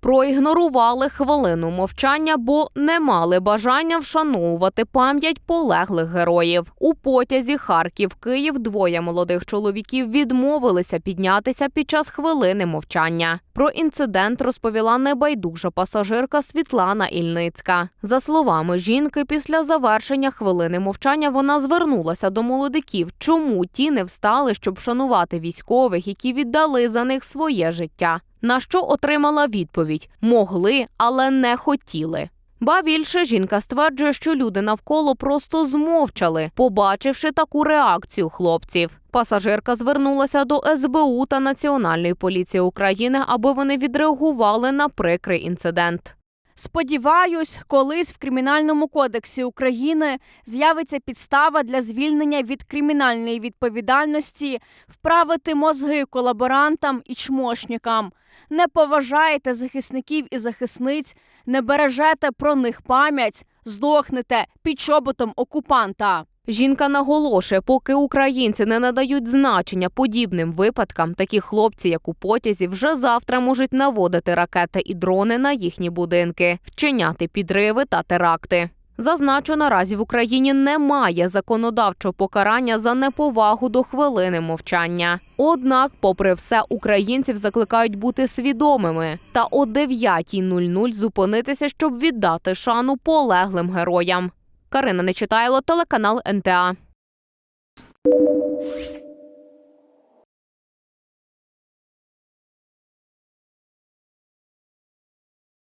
проігнорували хвилину мовчання, бо не мали бажання вшановувати пам'ять полеглих героїв. У потязі Харків Київ двоє молодих чоловіків відмовилися піднятися під час хвилини мовчання. Про інцидент розповіла небайдужа пасажирка Світлана Ільницька. За словами жінки, після завершення хвилини мовчання вона звернулася до молодиків, чому ті не встали, щоб вшанувати військових, які віддали за них своє життя. На що отримала відповідь: могли, але не хотіли. Ба більше жінка стверджує, що люди навколо просто змовчали, побачивши таку реакцію хлопців. Пасажирка звернулася до СБУ та Національної поліції України, аби вони відреагували на прикрий інцидент. Сподіваюсь, колись в кримінальному кодексі України з'явиться підстава для звільнення від кримінальної відповідальності, вправити мозги колаборантам і чмошникам. Не поважаєте захисників і захисниць, не бережете про них пам'ять, здохнете під чоботом окупанта. Жінка наголошує, поки українці не надають значення подібним випадкам, такі хлопці, як у потязі, вже завтра можуть наводити ракети і дрони на їхні будинки, вчиняти підриви та теракти. Зазначу, наразі в Україні немає законодавчого покарання за неповагу до хвилини мовчання. Однак, попри все, українців закликають бути свідомими та о 9.00 зупинитися, щоб віддати шану полеглим героям. Карина Нечитайло, телеканал НТА.